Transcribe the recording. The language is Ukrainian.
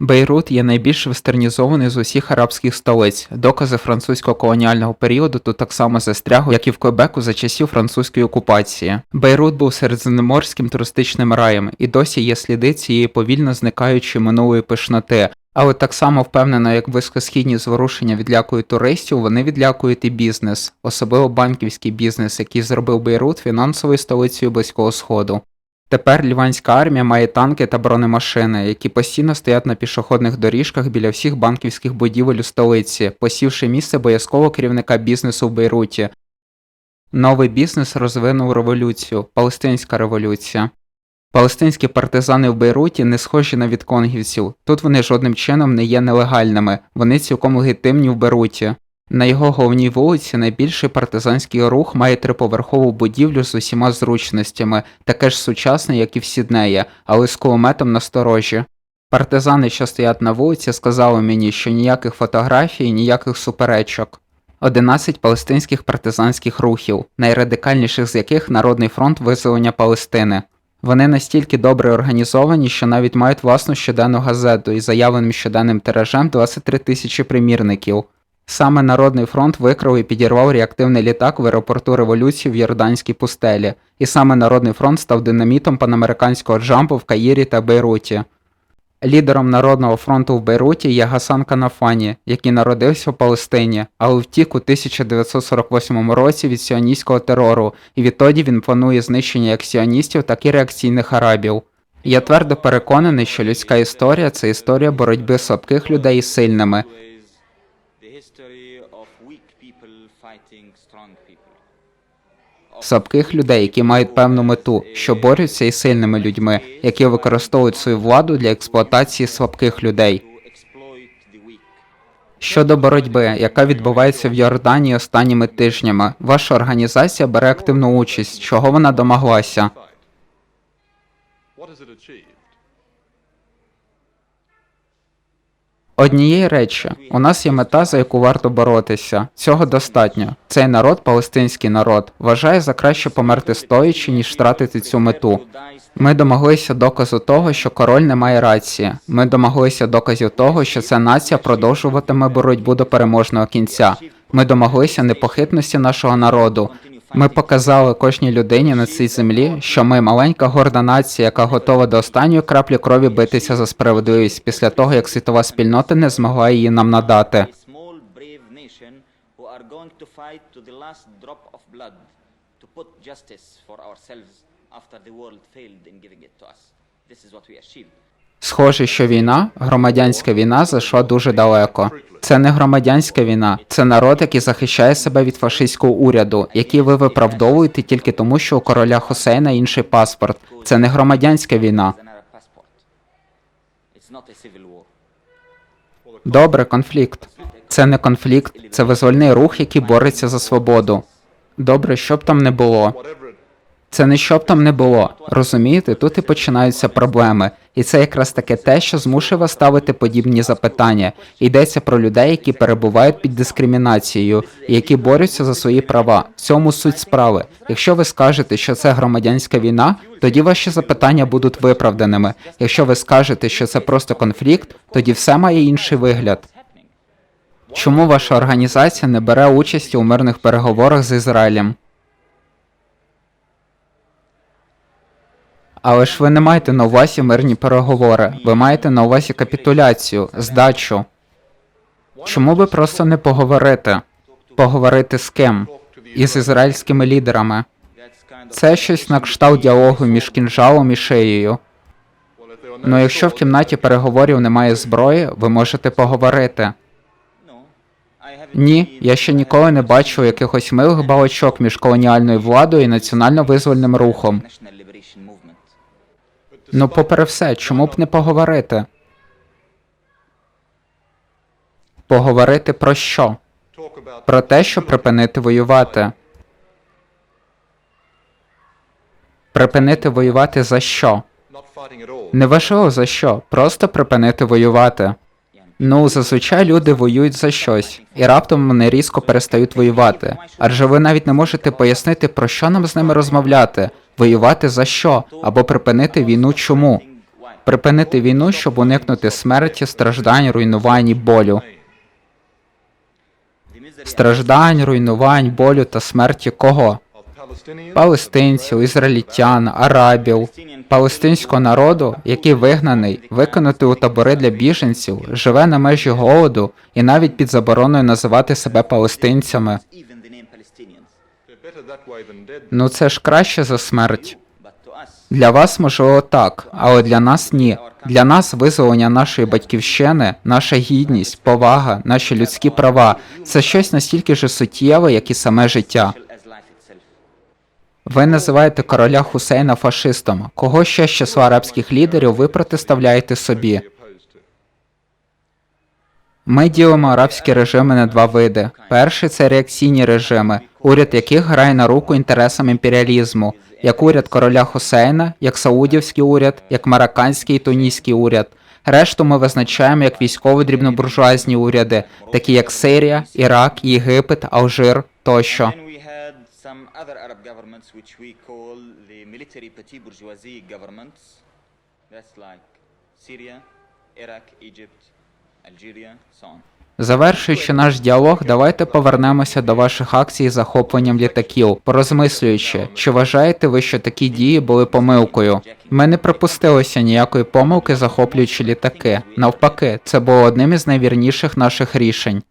Бейрут є найбільш вестернізований з усіх арабських столиць. Докази французького колоніального періоду тут так само застрягли, як і в Квебеку за часів французької окупації. Бейрут був середземноморським туристичним раєм, і досі є сліди цієї повільно зникаючої минулої пишноти. Але так само впевнено, як близькосхідні зворушення відлякують туристів, вони відлякують і бізнес, особливо банківський бізнес, який зробив Бейрут фінансовою столицею Близького Сходу. Тепер ліванська армія має танки та бронемашини, які постійно стоять на пішохідних доріжках біля всіх банківських будівель у столиці, посівши місце боязкового керівника бізнесу в Бейруті. Новий бізнес розвинув революцію Палестинська революція. Палестинські партизани в Бейруті не схожі на відконгівців. Тут вони жодним чином не є нелегальними, вони цілком легітимні в Бейруті. На його головній вулиці найбільший партизанський рух має триповерхову будівлю з усіма зручностями, таке ж сучасне, як і в Сіднеї, але з кулеметом на сторожі. Партизани, що стоять на вулиці, сказали мені, що ніяких фотографій, ніяких суперечок. 11 палестинських партизанських рухів, найрадикальніших з яких Народний фронт визволення Палестини. Вони настільки добре організовані, що навіть мають власну щоденну газету із заявленим щоденним тиражем 23 тисячі примірників. Саме Народний фронт викрав і підірвав реактивний літак в аеропорту революції в Йорданській пустелі, і саме Народний фронт став динамітом панамериканського джампу в Каїрі та Бейруті. Лідером Народного фронту в Бейруті є Гасан Канафані, який народився в Палестині, але втік у 1948 році від сіоністського терору, і відтоді він планує знищення як сіоністів, так і реакційних арабів. Я твердо переконаний, що людська історія це історія боротьби слабких людей із сильними, слабких людей, які мають певну мету, що борються із сильними людьми, які використовують свою владу для експлуатації слабких людей. Щодо боротьби, яка відбувається в Йорданії останніми тижнями, ваша організація бере активну участь. Чого вона домоглася? What has it achieved? Однієї речі, у нас є мета, за яку варто боротися. Цього достатньо. Цей народ, палестинський народ, вважає за краще померти стоячи, ніж втратити цю мету. Ми домоглися доказу того, що король не має рації. Ми домоглися доказів того, що ця нація продовжуватиме боротьбу до переможного кінця. Ми домоглися непохитності нашого народу. Ми показали кожній людині на цій землі, що ми маленька горда нація, яка готова до останньої краплі крові битися за справедливість після того, як світова спільнота не змогла її нам надати. This is what we achieved. Схоже, що війна, громадянська війна, зайшла дуже далеко. Це не громадянська війна, це народ, який захищає себе від фашистського уряду, який ви виправдовуєте тільки тому, що у короля Хусейна інший паспорт. Це не громадянська війна. Добре, конфлікт. Це не конфлікт, це визвольний рух, який бореться за свободу. Добре, що б там не було. Це не що б там не було. Розумієте, тут і починаються проблеми. І це якраз таке те, що змушує вас ставити подібні запитання. Йдеться про людей, які перебувають під дискримінацією, які борються за свої права. В цьому суть справи. Якщо ви скажете, що це громадянська війна, тоді ваші запитання будуть виправданими. Якщо ви скажете, що це просто конфлікт, тоді все має інший вигляд. Чому ваша організація не бере участі у мирних переговорах з Ізраїлем? Але ж ви не маєте на увазі мирні переговори, ви маєте на увазі капітуляцію, здачу. Чому би просто не поговорити? Поговорити з ким? Із ізраїльськими лідерами. Це щось на кшталт діалогу між кінжалом і шиєю. Ну якщо в кімнаті переговорів немає зброї, ви можете поговорити. Ні, я ще ніколи не бачив якихось милих балачок між колоніальною владою і національно-визвольним рухом. Ну, попри все, чому б не поговорити? Поговорити про що? Про те, щоб припинити воювати. Припинити воювати за що? Неважливо за що, просто припинити воювати. Ну, зазвичай люди воюють за щось, і раптом вони різко перестають воювати. Адже ви навіть не можете пояснити, про що нам з ними розмовляти, воювати за що, або припинити війну чому. Припинити війну, щоб уникнути смерті, страждань, руйнувань і болю. Страждань, руйнувань, болю та смерті кого? Палестинців, ізраїльтян, арабів, палестинського народу, який вигнаний, викинути у табори для біженців, живе на межі голоду і навіть під забороною називати себе палестинцями. Ну це ж краще за смерть. Для вас можливо так, але для нас ні. Для нас визволення нашої батьківщини, наша гідність, повага, наші людські права це щось настільки ж суттєве, як і саме життя. Ви називаєте короля Хусейна фашистом. Кого ще з числа арабських лідерів ви протиставляєте собі? Ми ділимо арабські режими на два види. Перший це реакційні режими, уряд яких грає на руку інтересам імперіалізму, як уряд короля Хусейна, як саудівський уряд, як марокканський і туніський уряд. Решту ми визначаємо як військово-дрібнобуржуазні уряди, такі як Сирія, Ірак, Єгипет, Алжир тощо. That's like Syria, Iraq, Egypt, Algeria, so on. Завершуючи наш діалог, давайте повернемося до ваших акцій з захопленням літаків, порозмислюючи, чи вважаєте ви, що такі дії були помилкою? Ми не припустилися ніякої помилки, захоплюючи літаки. Навпаки, це було одним із найвірніших наших рішень.